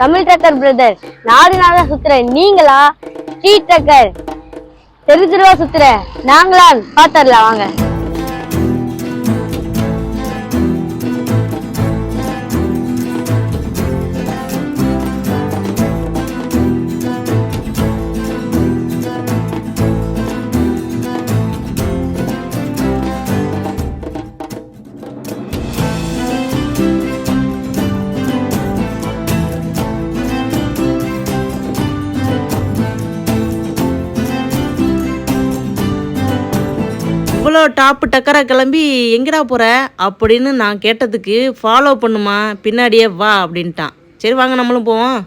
Tamil trucker brother நாடு நாடா சுத்துற. நீங்களா? Street trucker. தெரு தெருவா சுத்துற. நாங்களா பாத்தரலாம் வாங்க. இவ்வளோ டாப்பு டக்கரா கிளம்பி எங்கடா போற அப்படின்னு நான் கேட்டதுக்கு ஃபாலோ பண்ணுமா பின்னாடியே வா அப்படின்ட்டான் சரி வாங்க நம்மளும் போவோம்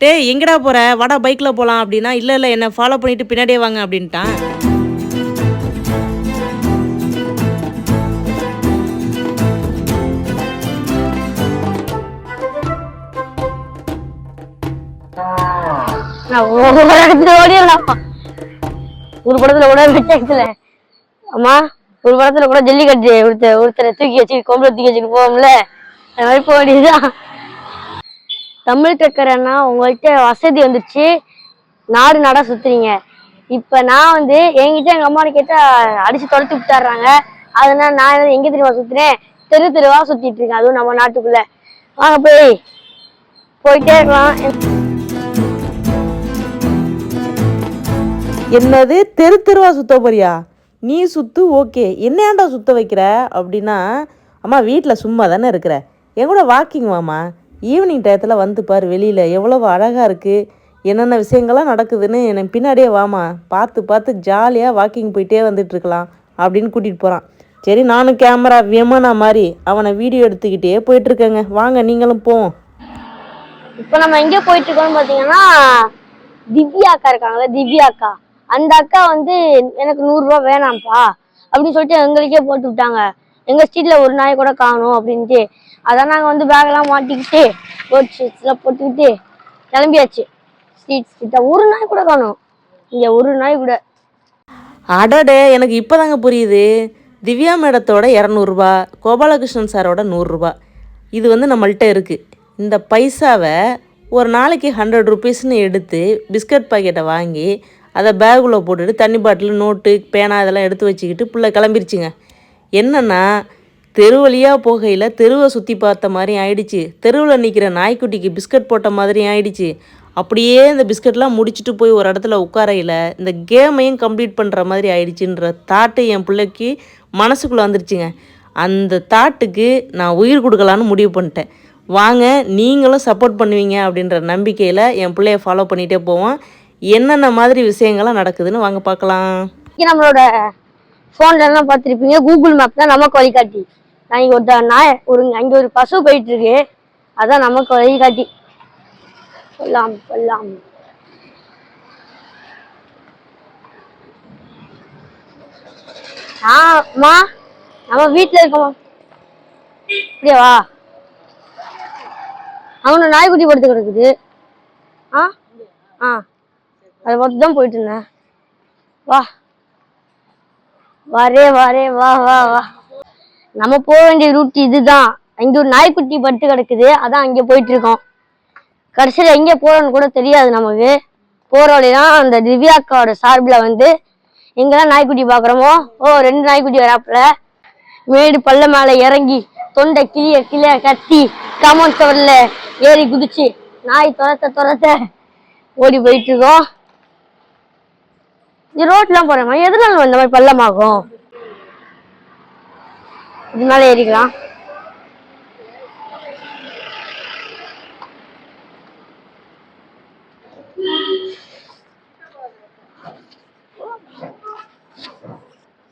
டேய் எங்கடா போற வாடா பைக்கில் போகலாம் அப்படின்னா இல்லை இல்லை என்னை ஃபாலோ பண்ணிட்டு பின்னாடியே வாங்க அப்படின்ட்டான் நான் ஒரு படத்துல ஓடிடலாம் ஒரு படத்துல அம்மா ஒரு படத்துல கூட ஜல்லிக்கட்டு ஒருத்த ஒருத்தரை தூக்கி வச்சு கொம்பளை தூக்கி வச்சுட்டு போவோம்ல. அந்த மாதிரி போக வேண்டியதுதான் தமிழ் சக்கரைன்னா உங்கள்கிட்ட வசதி வந்துருச்சு. நாடு நாடா சுத்துறீங்க. இப்ப நான் வந்து என்கிட்ட எங்க அம்மா கேட்டா அடிச்சு தொலைத்து விட்டுறாங்க. அதனால நான் என்ன எங்க தெரியுமா சுத்துறேன்? தெரு தெருவா சுத்திட்டு இருக்கேன். அதுவும் நம்ம நாட்டுக்குள்ள. வாங்க போய் போயிட்டே இருக்கலாம். என்னது? தெரு தெருவா சுத்த போறியா? நீ சுத்து ஓகே. என்னையாண்டா சுத்த வைக்கிற? அப்படின்னா அம்மா வீட்டில் சும்மா தானே இருக்கிற. என் கூட வாக்கிங் வாம்மா. ஈவினிங் டயத்தில் வந்து பார் வெளியில் எவ்வளவு அழகாக இருக்குது என்னென்ன விஷயங்கள்லாம் நடக்குதுன்னு எனக்கு பின்னாடியே வாமா பார்த்து பார்த்து ஜாலியாக வாக்கிங் போயிட்டே வந்துட்டுருக்கலாம் அப்படின்னு கூட்டிகிட்டு போகிறான் சரி நானும் கேமரா விமனா மாதிரி அவனை வீடியோ எடுத்துக்கிட்டே போயிட்டுருக்கேங்க வாங்க நீங்களும் போவோம் இப்போ நம்ம எங்கே போயிட்டுருக்கோம்னு பார்த்தீங்கன்னா திவ்யா அக்கா இருக்காங்கல்ல திவ்யா அக்கா அந்த அக்கா வந்து எனக்கு நூறுரூவா வேணாம்ப்பா அப்படின்னு சொல்லிட்டு எங்களுக்கே போட்டு விட்டாங்க. எங்கள் ஸ்ட்ரீட்டில் ஒரு நாய் கூட காணும் அப்படின்ட்டு. அதான் நாங்கள் வந்து பேக்கெல்லாம் மாட்டிக்கிட்டு கோட் ஷீட்ஸ்லாம் போட்டுக்கிட்டு கிளம்பியாச்சு. ஸ்ட்ரீட் ஸ்ட்ரீட்டா ஒரு நாய் கூட காணும். இங்கே ஒரு நாய் கூட. அடடே எனக்கு இப்போதாங்க புரியுது. திவ்யா மேடத்தோட இரநூறுபா கோபாலகிருஷ்ணன் சாரோட நூறுரூபா. இது வந்து நம்மள்கிட்ட இருக்குது இந்த பைசாவை ஒரு நாளைக்கு ஹண்ட்ரட் ருபீஸ்னு எடுத்து பிஸ்கட் பாக்கெட்டை வாங்கி அதை பேக்குள்ளே போட்டுட்டு தண்ணி பாட்டில் நோட்டு பேனா இதெல்லாம் எடுத்து வச்சுக்கிட்டு பிள்ளை கிளம்பிருச்சுங்க. என்னென்னா தெரு வழியாக போகையில் தெருவை சுற்றி பார்த்த மாதிரி ஆயிடுச்சு. தெருவில் நிற்கிற நாய்க்குட்டிக்கு பிஸ்கட் போட்ட மாதிரி ஆயிடுச்சு. அப்படியே இந்த பிஸ்கட்லாம் முடிச்சுட்டு போய் ஒரு இடத்துல உட்காரையில் இந்த கேமையும் கம்ப்ளீட் பண்ணுற மாதிரி ஆயிடுச்சுன்ற தாட்டு என் பிள்ளைக்கு மனசுக்குள்ளே வந்துருச்சுங்க. அந்த தாட்டுக்கு நான் உயிர் கொடுக்கலான்னு முடிவு பண்ணிட்டேன். வாங்க நீங்களும் சப்போர்ட் பண்ணுவீங்க அப்படின்ற நம்பிக்கையில் என் பிள்ளைய ஃபாலோ பண்ணிகிட்டே போவோம். என்னென்ன மாதிரி விஷயங்கள்லாம் நடக்குதுன்னு வாங்க பார்க்கலாம். நம்மளோட ஃபோன்ல எல்லாம் பார்த்துருப்பீங்க கூகுள் மேப் தான் நமக்கு வழிகாட்டி நான் இங்கே ஒரு நாய் ஒரு அங்கே ஒரு பசு போயிட்டு இருக்கு அதான் நமக்கு வழிகாட்டி கொல்லாம் கொல்லாம். ஆமா நம்ம வீட்டில் இருக்கோமா. அப்படியாவா அவனை நாய்க்குட்டி படுத்து கிடக்குது ஆ? ஆ. அதை பார்த்து தான் போயிட்டு இருந்தேன். வா. வரே வரே வா வா வா. நம்ம போக வேண்டிய ரூட் இதுதான். இங்க ஒரு நாய்க்குட்டி படுத்து கிடக்குது. அதான் அங்கே போயிட்டு இருக்கோம். கடைசியில் எங்கே போகிறோன்னு கூட தெரியாது நமக்கு. போகிற வழிதான் அந்த திவ்யாக்காவோட சார்பில் வந்து எங்கெல்லாம் நாய்க்குட்டி பார்க்குறோமோ? ஓ ரெண்டு நாய்க்குட்டி வராப்புல. மேடு பல்ல மேலே இறங்கி தொண்டை கிளிய கிளிய கத்தி காமௌண்ட் சுவர்ல ஏறி குதிச்சு நாய் துரத்த துரத்த ஓடி போயிட்டு இருக்கோம். ரோட்லாம் போறேன் எதனால இந்த மாதிரி பள்ளமாகும்? இது மேல ஏறிக்கலாம்.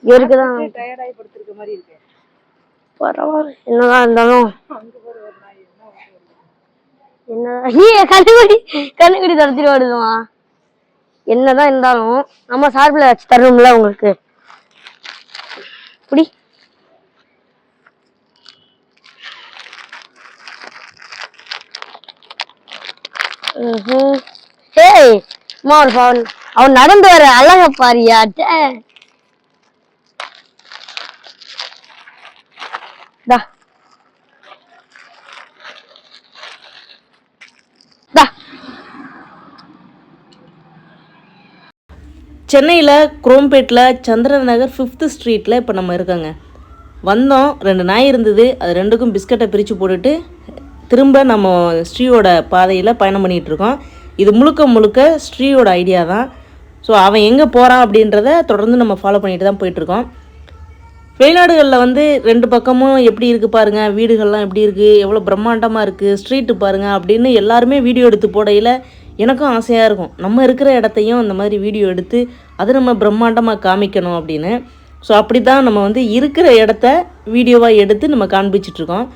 இருக்குதான். பரவாயில்ல. என்னதான் இருந்தாலும். என்னதான்? ஏ கண்ணுக்குடி கண்ணுக்குடி துரத்திட்டு வருதுமா என்னதான் இருந்தாலும் நம்ம சார்பில் வச்சு தரணும்ல உங்களுக்கு. இப்படி ஏய் அம்மா ஒரு அவன் அவன் நடந்து வர அழக பாரியா டா. சென்னையில் குரோம்பேட்டில் சந்திரன் நகர் ஃபிஃப்த்து ஸ்ட்ரீட்டில் இப்போ நம்ம இருக்கோங்க. வந்தோம் ரெண்டு நாய் இருந்தது. அது ரெண்டுக்கும் பிஸ்கட்டை பிரித்து போட்டுட்டு திரும்ப நம்ம ஸ்ரீயோட பாதையில் பயணம் பண்ணிகிட்ருக்கோம் இது முழுக்க முழுக்க ஸ்ரீயோட ஐடியா தான். ஸோ அவன் எங்கே போகிறான் அப்படின்றத தொடர்ந்து நம்ம ஃபாலோ பண்ணிட்டு தான் போயிட்டுருக்கோம் வெளிநாடுகளில் வந்து ரெண்டு பக்கமும் எப்படி இருக்குது பாருங்கள் வீடுகள்லாம் எப்படி இருக்குது எவ்வளோ பிரம்மாண்டமாக இருக்குது ஸ்ட்ரீட்டு பாருங்கள் அப்படின்னு எல்லாருமே வீடியோ எடுத்து போடையில் எனக்கும் ஆசையாக இருக்கும். நம்ம இருக்கிற இடத்தையும் இந்த மாதிரி வீடியோ எடுத்து அது நம்ம பிரம்மாண்டமாக காமிக்கணும் அப்படின்னு. ஸோ அப்படி தான் நம்ம வந்து இருக்கிற இடத்த வீடியோவாக எடுத்து நம்ம காண்பிச்சிட்ருக்கோம்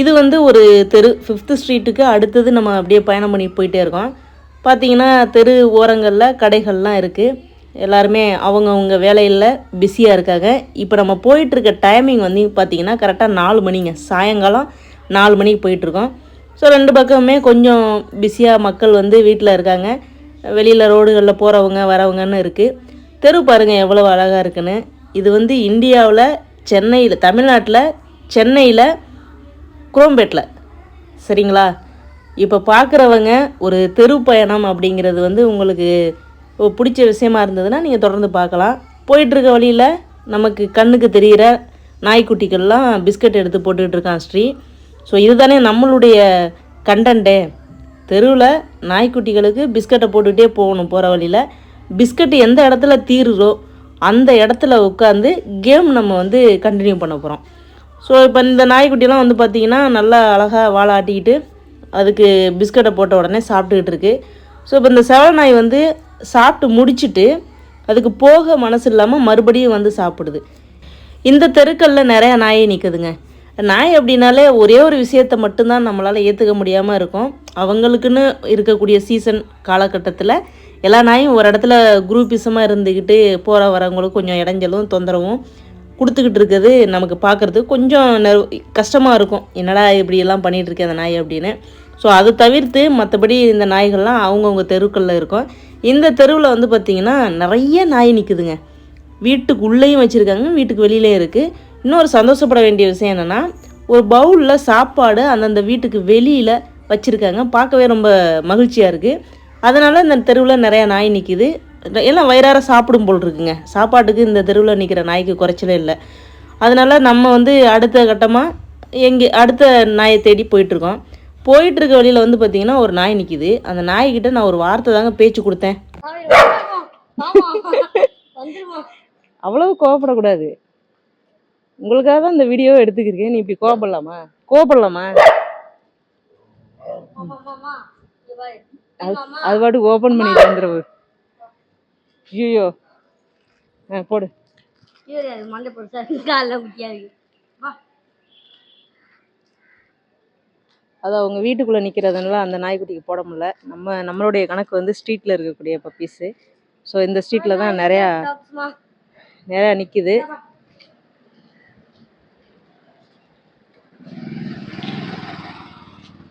இது வந்து ஒரு தெரு. ஃபிஃப்த்து ஸ்ட்ரீட்டுக்கு அடுத்தது நம்ம அப்படியே பயணம் பண்ணி போயிட்டே இருக்கோம். பார்த்தீங்கன்னா தெரு ஓரங்களில் கடைகள்லாம் இருக்குது எல்லாருமே அவங்கவுங்க வேலையில் பிஸியாக இருக்காங்க. இப்போ நம்ம போயிட்டுருக்க டைமிங் வந்து பார்த்தீங்கன்னா கரெக்டாக நாலு மணிங்க. சாயங்காலம் நாலு மணிக்கு போயிட்டுருக்கோம். ஸோ ரெண்டு பக்கமுமே கொஞ்சம் பிஸியாக மக்கள் வந்து வீட்டில் இருக்காங்க. வெளியில் ரோடுகளில் போகிறவங்க வரவங்கன்னு இருக்குது தெரு பாருங்கள் எவ்வளோ அழகாக இருக்குன்னு. இது வந்து இந்தியாவில் சென்னையில் தமிழ்நாட்டில் சென்னையில் குரோம்பேட்டில் சரிங்களா? இப்போ பார்க்குறவங்க ஒரு தெரு பயணம் அப்படிங்கிறது வந்து உங்களுக்கு பிடிச்ச விஷயமா இருந்ததுன்னா நீங்கள் தொடர்ந்து பார்க்கலாம். போயிட்டுருக்க வழியில் நமக்கு கண்ணுக்கு தெரிகிற நாய்க்குட்டிகள்லாம் பிஸ்கட் எடுத்து போட்டுக்கிட்டு இருக்கான் ஸ்ரீ. ஸோ இதுதானே நம்மளுடைய கண்டன்ட்டே தெருவில் நாய்க்குட்டிகளுக்கு பிஸ்கட்டை போட்டுகிட்டே போகணும் போகிற வழியில். பிஸ்கட் எந்த இடத்துல தீருதோ அந்த இடத்துல உட்காந்து கேம் நம்ம வந்து கண்டினியூ பண்ண போகிறோம் ஸோ இப்போ இந்த நாய்க்குட்டிலாம் வந்து பார்த்திங்கன்னா நல்லா அழகாக வாழை ஆட்டிக்கிட்டு அதுக்கு பிஸ்கட்டை போட்ட உடனே சாப்பிட்டுக்கிட்டு இருக்கு. ஸோ இப்போ இந்த செவல் நாய் வந்து சாப்பிட்டு முடிச்சுட்டு அதுக்கு போக மனசு இல்லாமல் மறுபடியும் வந்து சாப்பிடுது. இந்த தெருக்களில் நிறைய நாய் நிற்குதுங்க நாய் அப்படின்னாலே ஒரே ஒரு விஷயத்தை மட்டும்தான் நம்மளால் ஏற்றுக்க முடியாமல் இருக்கும். அவங்களுக்குன்னு இருக்கக்கூடிய சீசன் காலகட்டத்தில் எல்லா நாயும் ஒரு இடத்துல குரூப்பிசமாக இருந்துக்கிட்டு போகிற வரவங்களுக்கு கொஞ்சம் இடைஞ்சலும் தொந்தரவும் கொடுத்துக்கிட்டு இருக்கிறது நமக்கு பார்க்குறதுக்கு கொஞ்சம் நெரு கஷ்டமாக இருக்கும். என்னடா இப்படியெல்லாம் பண்ணிகிட்ருக்கேன் அந்த நாய் அப்படின்னு. ஸோ அதை தவிர்த்து மற்றபடி இந்த நாய்கள்லாம் அவங்கவுங்க தெருக்களில் இருக்கும். இந்த தெருவில் வந்து பார்த்திங்கன்னா நிறைய நாய் நிற்குதுங்க வீட்டுக்குள்ளேயும் வச்சுருக்காங்க வீட்டுக்கு வெளியிலையும் இருக்குது இன்னொரு சந்தோஷப்பட வேண்டிய விஷயம் என்னென்னா ஒரு பவுலில் சாப்பாடு அந்தந்த வீட்டுக்கு வெளியில் வச்சுருக்காங்க. பார்க்கவே ரொம்ப மகிழ்ச்சியாக இருக்குது அதனால் இந்த தெருவில் நிறையா நாய் நிற்கிது எல்லாம் வயிறார சாப்பிடும் போல் இருக்குங்க. சாப்பாட்டுக்கு இந்த தெருவில் நிற்கிற நாய்க்கு குறைச்சலே இல்லை. அதனால் நம்ம வந்து அடுத்த கட்டமாக எங்கே அடுத்த நாயை தேடி போயிட்டுருக்கோம் போயிட்டுருக்க வழியில் வந்து பார்த்திங்கன்னா ஒரு நாய் நிற்கிது அந்த நாய்கிட்ட நான் ஒரு வார்த்தை தாங்க பேச்சு கொடுத்தேன். அவ்வளவு கோவப்படக்கூடாது. உங்களுக்காக தான் இந்த வீடியோவை எடுத்துக்கிறேன் நீ இப்படி கோவப்படலாமா? கோவப்படலாமா? அது பாட்டுக்கு ஓப்பன் பண்ணிட்டு வந்துடுவு ஐயோ ஆ போடு. மண்டை பொருசா காலில் குட்டியா இருக்கு வா அது அவங்க வீட்டுக்குள்ளே நிற்கிறதுனால அந்த நாய்க்குட்டிக்கு போட முடியல. நம்ம நம்மளுடைய கணக்கு வந்து ஸ்ட்ரீட்டில் இருக்கக்கூடிய பப்பீஸு ஸோ இந்த ஸ்ட்ரீட்டில் தான் நிறையா நிறையா நிற்கிது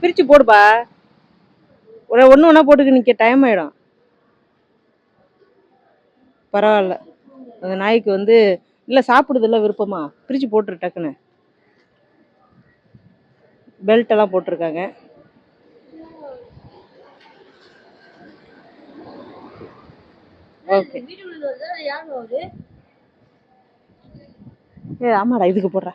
பிரித்து போடுப்பா. ஒரு ஒன்று ஒன்றா போட்டுக்க நிற்க டைம் ஆகிடும் பரவாயில்ல. அந்த நாய்க்கு வந்து இல்லை சாப்பிடுதில்ல விருப்பமா? பிரித்து போட்டுரு டக்குன்னு. பெல்ட் எல்லாம் போட்டிருக்காங்க. ஓகே ஏ ஆமாடா இதுக்கு போடுற.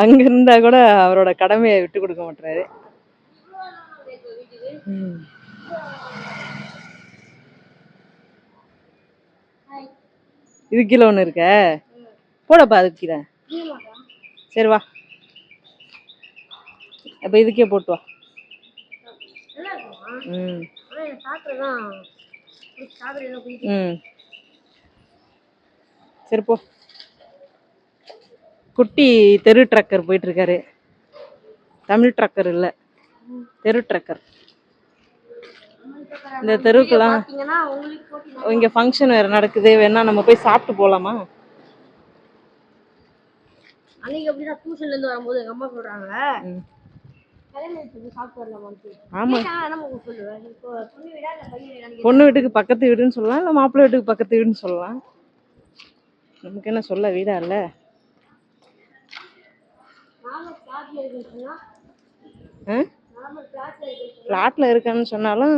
அங்க இருந்தா கூட அவரோட கடமையை விட்டு கொடுக்க மாட்டாரு இது கீழே ஒன்று இருக்க. போடப்பா அதுக்கு கீழே. சரி வா. அப்போ இதுக்கே போட்டு வா. ம். ம். சரி போ. குட்டி தெரு ட்ரக்கர் போயிட்டு இருக்காரு. தமிழ் ட்ரக்கர் இல்லை. தெரு ட்ரக்கர் இந்த போட்டி இங்கே ஃபங்க்ஷன் வேறு நடக்குது. வேணா நம்ம போய் சாப்பிட்டு போகலாமா அன்னைக்கு அப்படிதான் டியூஷன்ல இருந்து வரும்போது எங்க அம்மா சொல்றாங்க. பொண்ணு வீட்டுக்கு பக்கத்து வீடுன்னு சொல்லலாம் இல்லை மாப்பிள்ளை வீட்டுக்கு பக்கத்து வீடுன்னு சொல்லலாம். நமக்கு என்ன சொல்ல வீடா இல்ல? ஃப்ளாட்ல இருக்கேன்னு சொன்னாலும்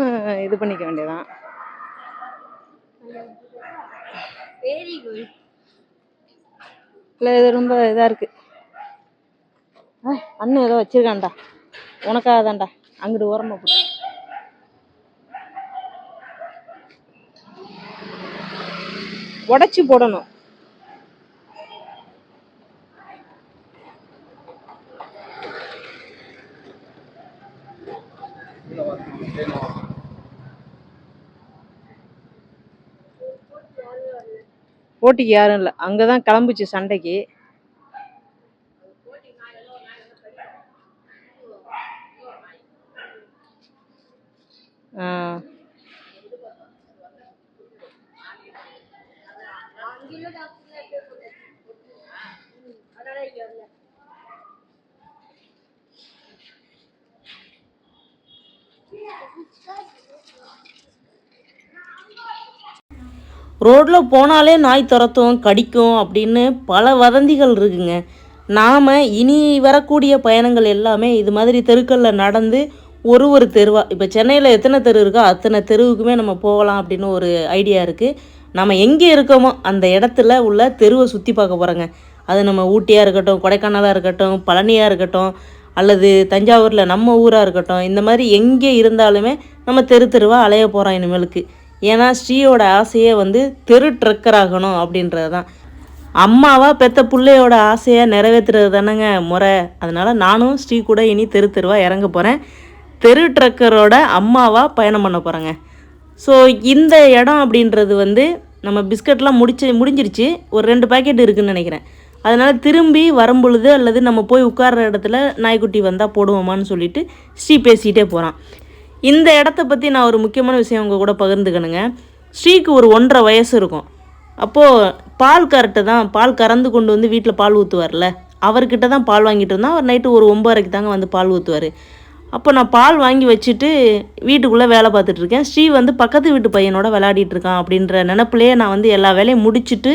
இது பண்ணிக்க வேண்டியதான் வெரி குட் இல்லை இது ரொம்ப இதா இருக்கு. ஏய், அண்ணன் ஏதோ வச்சிருக்கான்டா. உனக்காக தான்டா அங்கிட்டு ஓரமா போட்டு உடைச்சு போடணும். போட்டிக்கு யாரும் இல்லை. அங்கதான் கிளம்புச்சு சண்டைக்கு. ஆ. ரோட்டில் போனாலே நாய் துரத்தும் கடிக்கும் அப்படின்னு பல வதந்திகள் இருக்குங்க. நாம் இனி வரக்கூடிய பயணங்கள் எல்லாமே இது மாதிரி தெருக்களில் நடந்து ஒரு ஒரு தெருவாக இப்போ சென்னையில் எத்தனை தெரு இருக்கோ அத்தனை தெருவுக்குமே நம்ம போகலாம் அப்படின்னு ஒரு ஐடியா இருக்குது நம்ம எங்கே இருக்கோமோ அந்த இடத்துல உள்ள தெருவை சுற்றி பார்க்க போகிறோங்க அது நம்ம ஊட்டியாக இருக்கட்டும் கொடைக்கானலாக இருக்கட்டும் பழனியாக இருக்கட்டும் அல்லது தஞ்சாவூரில் நம்ம ஊராக இருக்கட்டும் இந்த மாதிரி எங்கே இருந்தாலுமே நம்ம தெரு தெருவாக அலைய போகிறோம் இனிமேலுக்கு. ஏன்னா ஸ்ரீயோட ஆசையே வந்து தெரு ட்ரக்கர் ஆகணும் அப்படின்றது தான் அம்மாவா பெத்த பிள்ளையோட ஆசையை நிறைவேற்றுறது தானேங்க முறை. அதனால் நானும் ஸ்ரீ கூட இனி தெரு தெருவாக இறங்க போகிறேன் தெரு ட்ரக்கரோட அம்மாவா பயணம் பண்ண போகிறேங்க ஸோ இந்த இடம் அப்படின்றது வந்து நம்ம பிஸ்கட்லாம் முடிச்சு முடிஞ்சிருச்சு. ஒரு ரெண்டு பேக்கெட் இருக்குதுன்னு நினைக்கிறேன். அதனால் திரும்பி வரும்பொழுது அல்லது நம்ம போய் உட்கார்ற இடத்துல நாய்க்குட்டி வந்தால் போடுவோமான்னு சொல்லிட்டு ஸ்ரீ பேசிகிட்டே போகிறான் இந்த இடத்த பற்றி நான் ஒரு முக்கியமான விஷயம் உங்கள் கூட பகிர்ந்துக்கணுங்க. ஸ்ரீக்கு ஒரு ஒன்றரை வயசு இருக்கும். அப்போது பால் கரெக்டு தான் பால் கறந்து கொண்டு வந்து வீட்டில் பால் ஊற்றுவார்ல அவர்கிட்ட தான் பால் வாங்கிட்டு இருந்தோம் அவர் நைட்டு ஒரு ஒம்பதரைக்கு தாங்க வந்து பால் ஊற்றுவார் அப்போ நான் பால் வாங்கி வச்சுட்டு வீட்டுக்குள்ளே வேலை பார்த்துட்ருக்கேன் ஸ்ரீ வந்து பக்கத்து வீட்டு பையனோட விளையாடிட்டு இருக்கான் அப்படின்ற நினப்புலையே நான் வந்து எல்லா வேலையும் முடிச்சுட்டு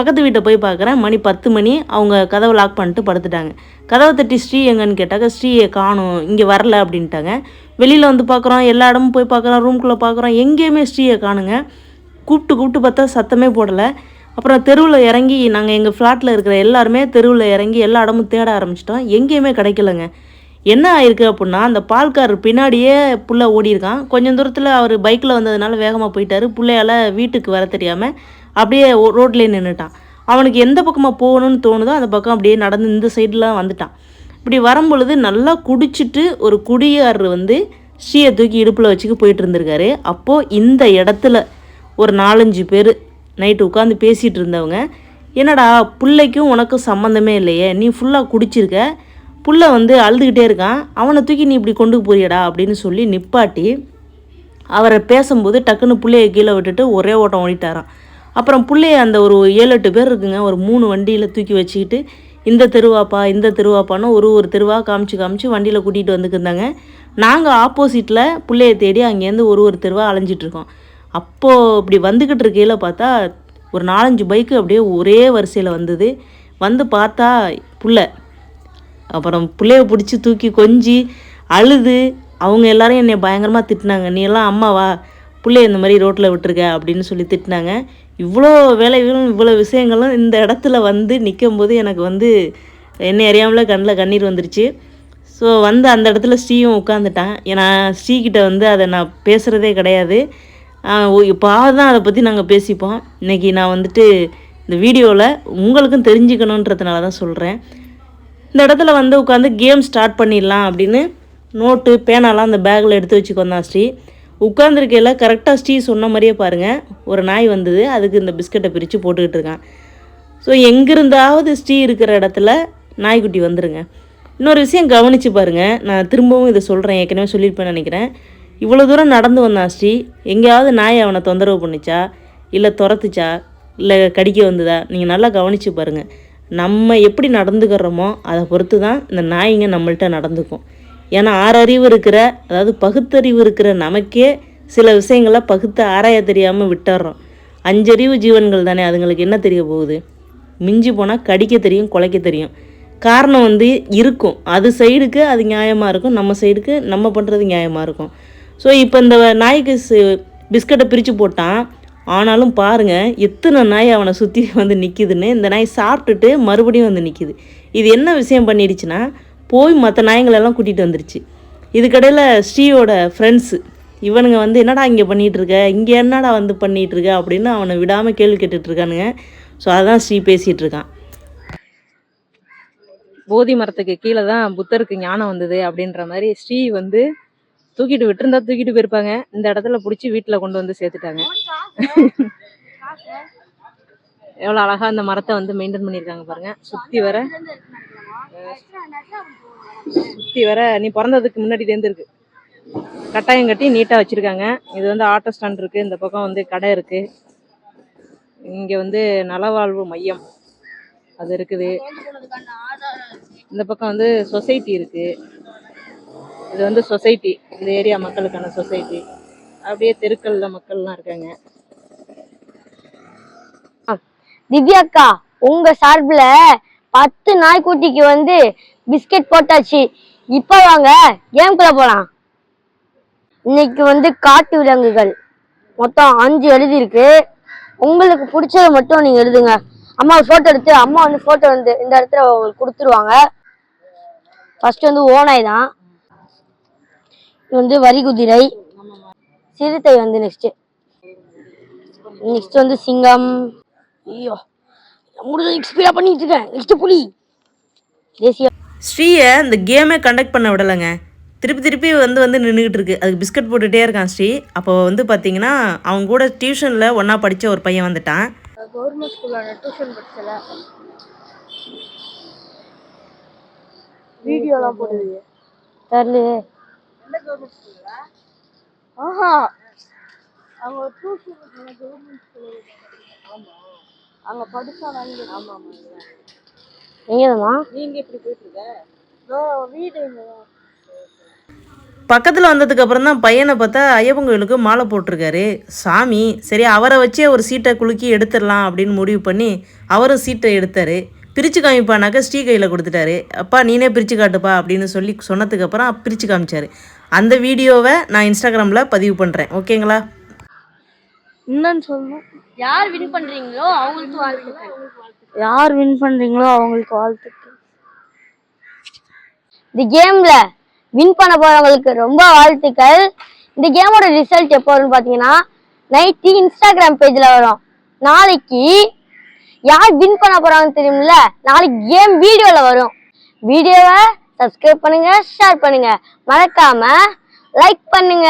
பக்கத்து வீட்டை போய் பார்க்குறேன். மணி பத்து மணி. அவங்க கதவை லாக் பண்ணிட்டு படுத்துட்டாங்க. கதவை தட்டி ஸ்ரீ எங்கன்னு கேட்டாக்க ஸ்ரீயை காணும். இங்கே வரல அப்படின்ட்டாங்க. வெளியில் வந்து பார்க்குறோம். எல்லா இடமும் போய் பார்க்குறோம். ரூம்குள்ளே பார்க்குறோம். எங்கேயுமே ஸ்ரீயை காணுங்க. கூப்பிட்டு கூப்பிட்டு பார்த்தா சத்தமே போடலை. அப்புறம் தெருவில் இறங்கி நாங்கள் எங்கள் ஃப்ளாட்டில் இருக்கிற எல்லாருமே தெருவில் இறங்கி எல்லா இடமும் தேட ஆரம்பிச்சிட்டோம். எங்கேயுமே கிடைக்கலங்க. என்ன ஆயிருக்கு அப்படின்னா அந்த பால்காரர் பின்னாடியே புள்ள ஓடியிருக்கான். கொஞ்சம் தூரத்தில் அவர் பைக்கில் வந்ததுனால வேகமாக போயிட்டாரு. பிள்ளையால வீட்டுக்கு வர தெரியாமல் அப்படியே ரோட்லேயே நின்றுட்டான் அவனுக்கு எந்த பக்கமாக போகணும்னு தோணுதோ அந்த பக்கம் அப்படியே நடந்து இந்த சைடெலாம் வந்துட்டான். இப்படி வரும்பொழுது நல்லா குடிச்சிட்டு ஒரு குடியார் வந்து ஸ்ரீயை தூக்கி இடுப்பில் வச்சுக்க போயிட்டு இருந்திருக்காரு. அப்போது இந்த இடத்துல ஒரு நாலஞ்சு பேர் நைட்டு உட்காந்து பேசிகிட்டு இருந்தவங்க என்னடா பிள்ளைக்கும் உனக்கும் சம்மந்தமே இல்லையே நீ ஃபுல்லாக குடிச்சிருக்க. புள்ள வந்து அழுதுகிட்டே இருக்கான். அவனை தூக்கி நீ இப்படி கொண்டு போறியடா அப்படின்னு சொல்லி நிப்பாட்டி அவரை பேசும்போது டக்குன்னு பிள்ளைய கீழே விட்டுட்டு ஒரே ஓட்டம் ஓடிட்டாரான் அப்புறம் பிள்ளைய அந்த ஒரு ஏழு எட்டு பேர் இருக்குங்க ஒரு மூணு வண்டியில் தூக்கி வச்சுக்கிட்டு இந்த தெருவாப்பா இந்த தெருவாப்பான்னு ஒரு ஒரு தெருவாக காமிச்சு காமிச்சு வண்டியில் கூட்டிகிட்டு வந்துக்கிருந்தாங்க நாங்கள் ஆப்போசிட்டில் பிள்ளைய தேடி அங்கேருந்து ஒரு ஒரு தெருவாக அலைஞ்சிட்ருக்கோம் அப்போது இப்படி வந்துக்கிட்டு இருக்கையில் பார்த்தா ஒரு நாலஞ்சு பைக்கு அப்படியே ஒரே வரிசையில் வந்தது. வந்து பார்த்தா புள்ள. அப்புறம் பிள்ளைய பிடிச்சி தூக்கி கொஞ்சி அழுது. அவங்க எல்லாரும் என்னை பயங்கரமாக திட்டினாங்க. நீ எல்லாம் அம்மாவா? பிள்ளைய இந்த மாதிரி ரோட்டில் விட்டுருக்க அப்படின்னு சொல்லி திட்டினாங்க. இவ்வளோ வேலைகளும் இவ்வளோ விஷயங்களும் இந்த இடத்துல வந்து நிற்கும் போது எனக்கு வந்து என்னை அறியாமலே கண்ணில் கண்ணீர் வந்துருச்சு. ஸோ வந்து அந்த இடத்துல ஸ்ரீயும் உட்காந்துட்டான் ஏன்னா ஸ்ரீகிட்ட வந்து அதை நான் பேசுகிறதே கிடையாது. இப்போ தான் அதை பற்றி நாங்கள் பேசிப்போம். இன்றைக்கி நான் வந்துட்டு இந்த வீடியோவில் உங்களுக்கும் தெரிஞ்சுக்கணுன்றதுனால தான் சொல்கிறேன் இந்த இடத்துல வந்து உட்காந்து கேம் ஸ்டார்ட் பண்ணிடலாம் அப்படின்னு நோட்டு பேனாலாம் அந்த பேக்கில் எடுத்து வச்சுக்கோந்தான் ஸ்ரீ. உட்காந்துருக்கையில் கரெக்டாக ஸ்ரீ சொன்ன மாதிரியே பாருங்கள் ஒரு நாய் வந்தது அதுக்கு இந்த பிஸ்கட்டை பிரித்து போட்டுக்கிட்டு இருக்கான். ஸோ எங்கிருந்தாவது ஸ்ரீ இருக்கிற இடத்துல நாய்க்குட்டி வந்துருங்க. இன்னொரு விஷயம் கவனித்து பாருங்கள் நான் திரும்பவும் இதை சொல்கிறேன் ஏற்கனவே சொல்லியிருப்பேன்னு நினைக்கிறேன். இவ்வளோ தூரம் நடந்து வந்தான் ஸ்ரீ. எங்கேயாவது நாய் அவனை தொந்தரவு பண்ணுச்சா? இல்லை துரத்துச்சா? இல்லை கடிக்க வந்ததா? நீங்கள் நல்லா கவனித்து பாருங்கள் நம்ம எப்படி நடந்துக்கிறோமோ அதை பொறுத்து தான் இந்த நாய்ங்க நம்மள்கிட்ட நடந்துக்கும். ஏன்னா ஆறறிவு இருக்கிற அதாவது பகுத்தறிவு இருக்கிற நமக்கே சில விஷயங்களை பகுத்து ஆராய தெரியாமல் விட்டுறோம். அஞ்சறிவு ஜீவன்கள் தானே அதுங்களுக்கு என்ன தெரிய போகுது? மிஞ்சி போனால் கடிக்க தெரியும் குலைக்க தெரியும். காரணம் வந்து இருக்கும். அது சைடுக்கு அது நியாயமாக இருக்கும். நம்ம சைடுக்கு நம்ம பண்ணுறது நியாயமாக இருக்கும். ஸோ இப்போ இந்த நாய்க்கு பிஸ்கட்டை பிரித்து போட்டான். ஆனாலும் பாருங்கள் எத்தனை நாய் அவனை சுற்றி வந்து நிற்கிதுன்னு இந்த நாய் சாப்பிட்டுட்டு மறுபடியும் வந்து நிற்கிது இது என்ன விஷயம் பண்ணிடுச்சுன்னா போய் மற்ற நாயங்களெல்லாம் கூட்டிகிட்டு வந்துருச்சு. இதுக்கடையில் ஸ்ரீயோட ஃப்ரெண்ட்ஸு இவனுங்க வந்து என்னடா இங்கே பண்ணிகிட்டு இருக்க இங்கே என்னடா வந்து பண்ணிகிட்டு இருக்க அப்படின்னு அவனை விடாமல் கேள்வி கேட்டுட்ருக்கானுங்க. ஸோ அதான் ஸ்ரீ பேசிகிட்டு இருக்கான் போதி மரத்துக்கு கீழே தான் புத்தருக்கு ஞானம் வந்தது அப்படின்ற மாதிரி ஸ்ரீ வந்து தூக்கிட்டு விட்டுருந்தா தூக்கிட்டு போயிருப்பாங்க. இந்த இடத்துல பிடிச்சி வீட்டில் கொண்டு வந்து சேர்த்துட்டாங்க. எவ்வளோ அழகாக அந்த மரத்தை வந்து மெயின்டைன் பண்ணியிருக்காங்க பாருங்கள் சுற்றி வர சுத்தி வர நீ பிறந்ததுக்கு முன்னாடிலேருந்து இருக்கு. கட்டாயம் கட்டி நீட்டாக வச்சிருக்காங்க. இது வந்து ஆட்டோ ஸ்டாண்ட் இருக்கு. இந்த பக்கம் வந்து கடை இருக்கு. இங்கே வந்து நலவாழ்வு மையம் அது இருக்குது. இந்த பக்கம் வந்து சொசைட்டி இருக்கு. இது வந்து சொசைட்டி. இந்த ஏரியா மக்களுக்கான சொசைட்டி. அப்படியே தெருக்களில் மக்கள்லாம் இருக்காங்க. திவ்யாக்கா உங்க சார்பில் பத்து நாய்க்குட்டிக்கு வந்து பிஸ்கெட் போட்டாச்சு. இப்போ வாங்க கேம்குள்ள போலாம். இன்னைக்கு வந்து காட்டு விலங்குகள். மொத்தம் அஞ்சு எழுதியிருக்கு. உங்களுக்கு பிடிச்சத மட்டும் நீங்க எழுதுங்க. அம்மா போட்டோ எடுத்து அம்மா வந்து போட்டோ வந்து இந்த இடத்துல உங்களுக்கு கொடுத்துருவாங்க. ஃபர்ஸ்ட் வந்து ஓனாய் தான். வந்து வரி குதிரை. சிறுத்தை வந்து நெக்ஸ்ட் நெக்ஸ்ட் வந்து சிங்கம். ஐயோ. முடிஞ்ச எக்ஸ்பீரா பண்ணிட்டு இருக்கேன். நெக்ஸ்ட் புலி. தேசிய ஸ்ரீயை இந்த கேமே கண்டக்ட் பண்ண விடலைங்க. திருப்பி திருப்பி வந்து வந்து நின்றுக்கிட்டு இருக்கு. அதுக்கு பிஸ்கட் போட்டுகிட்டே இருக்கான் ஸ்ரீ. அப்போ வந்து பார்த்தீங்கன்னா அவங்க கூட டியூஷனில் ஒன்றா படித்த ஒரு பையன் வந்துட்டான். கவர்மெண்ட் ஸ்கூல்ல டியூஷன் படிச்சல. வீடியோலாம் போடுது தெரியலையே. ஆஹா. அவங்க டியூஷன் கவர்மெண்ட் ஸ்கூல் அங்க படிச்சா வாங்கி ஆமா ஆமா எங்கேம்மா நீங்க இப்படி போயிட்டு இருக்க வீடு பக்கத்தில் வந்ததுக்கு அப்புறம் தான் பையனை பார்த்தா ஐயப்பன் கோயிலுக்கு மாலை போட்டிருக்காரு. சாமி சரி அவரை வச்சே ஒரு சீட்டை குலுக்கி எடுத்துடலாம் அப்படின்னு முடிவு பண்ணி அவரும் சீட்டை எடுத்தார். பிரித்து காமிப்பானாக்க ஸ்ரீ கையில் கொடுத்துட்டாரு. அப்பா நீனே பிரித்து காட்டுப்பா அப்படின்னு சொல்லி சொன்னதுக்கு அப்புறம் பிரித்து காமிச்சாரு. அந்த வீடியோவை நான் இன்ஸ்டாகிராமில் பதிவு பண்ணுறேன் ஓகேங்களா? என்னன்னு சொல்லணும். யார் வின் பண்றீங்களோ அவங்களுக்கு வாழ்த்துக்கள். யார் வின் பண்றீங்களோ அவங்களுக்கு வாழ்த்துக்கள். இந்த கேம்ல வின் பண்ண போறவங்களுக்கு ரொம்ப வாழ்த்துக்கள். இந்த கேமோட ரிசல்ட் எப்போ வரும்னு பாத்தீங்கன்னா நைட்டு இன்ஸ்டாகிராம் பேஜ்ல வரும். நாளைக்கு யார் வின் பண்ண போறாங்கன்னு தெரியும்ல நாளைக்கு கேம் வீடியோல வரும். வீடியோவை சப்ஸ்கிரைப் பண்ணுங்க ஷேர் பண்ணுங்க. மறக்காம லைக் பண்ணுங்க.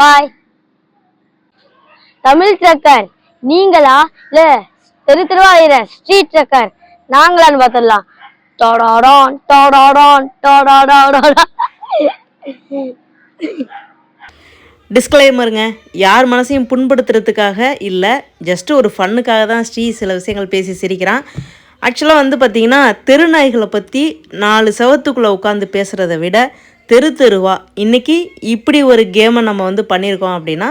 பாய் தமிழ் ட்ரக்கர் நீங்களா? இல்ல தெரு தெருவா ஸ்ட்ரீட் ட்ரக்கர் நாங்களான்னு பார்த்துடலாம் டோடாடான் டோடாடான் டோடாடாடாடா டிஸ்க்ளைமருங்க யார் மனசையும் புண்படுத்துறதுக்காக இல்லை ஜஸ்ட் ஒரு ஃபன்னுக்காக தான் ஸ்ரீ சில விஷயங்கள் பேசி சிரிக்கிறான். ஆக்சுவலாக வந்து பார்த்திங்கன்னா தெருநாய்களை பற்றி நாலு செவத்துக்குள்ளே உட்காந்து பேசுகிறத விட தெரு தெருவா இன்றைக்கி இப்படி ஒரு கேமை நம்ம வந்து பண்ணியிருக்கோம் அப்படின்னா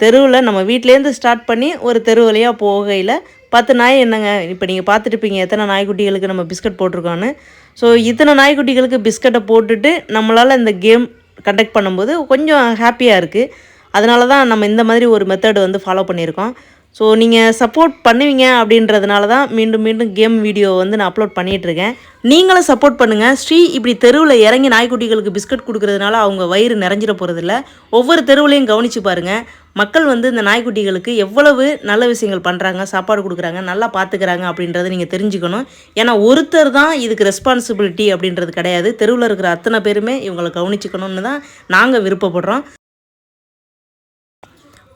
தெருவில் நம்ம வீட்டிலேருந்து ஸ்டார்ட் பண்ணி ஒரு தெரு வழியாக போகையில் பத்து நாய் என்னங்க? இப்போ நீங்கள் பார்த்துட்டுப்பீங்க எத்தனை நாய்க்குட்டிகளுக்கு நம்ம பிஸ்கட் போட்டிருக்கோன்னு ஸோ இத்தனை நாய்க்குட்டிகளுக்கு பிஸ்கட்டை போட்டுட்டு நம்மளால் இந்த கேம் கண்டக்ட் பண்ணும்போது கொஞ்சம் ஹாப்பியாக இருக்குது அதனால தான் நம்ம இந்த மாதிரி ஒரு மெத்தடு வந்து ஃபாலோ பண்ணியிருக்கோம். ஸோ நீங்கள் சப்போர்ட் பண்ணுவீங்க அப்படின்றதுனால தான் மீண்டும் மீண்டும் கேம் வீடியோ வந்து நான் அப்லோட் பண்ணிகிட்ருக்கேன் நீங்களும் சப்போர்ட் பண்ணுங்கள் ஸ்ரீ இப்படி தெருவில் இறங்கி நாய்க்குட்டிகளுக்கு பிஸ்கட் கொடுக்குறதுனால அவங்க வயிறு நிறைஞ்சிட போகிறதில்ல ஒவ்வொரு தெருவுலையும் கவனித்து பாருங்கள் மக்கள் வந்து இந்த நாய்க்குட்டிகளுக்கு எவ்வளவு நல்ல விஷயங்கள் பண்ணுறாங்க சாப்பாடு கொடுக்குறாங்க நல்லா பார்த்துக்கிறாங்க அப்படின்றத நீங்கள் தெரிஞ்சுக்கணும். ஏன்னா ஒருத்தர் தான் இதுக்கு ரெஸ்பான்சிபிலிட்டி அப்படின்றது கிடையாது. தெருவில் இருக்கிற அத்தனை பேருமே இவங்களை கவனிச்சுக்கணும்னு தான் நாங்கள் விருப்பப்படுறோம்.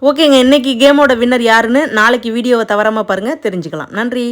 ஓகேங்க இன்னைக்கு கேமோட வின்னர் யாருன்னு நாளைக்கு வீடியோவை தவறாமல் பாருங்கள் தெரிஞ்சுக்கலாம். நன்றி.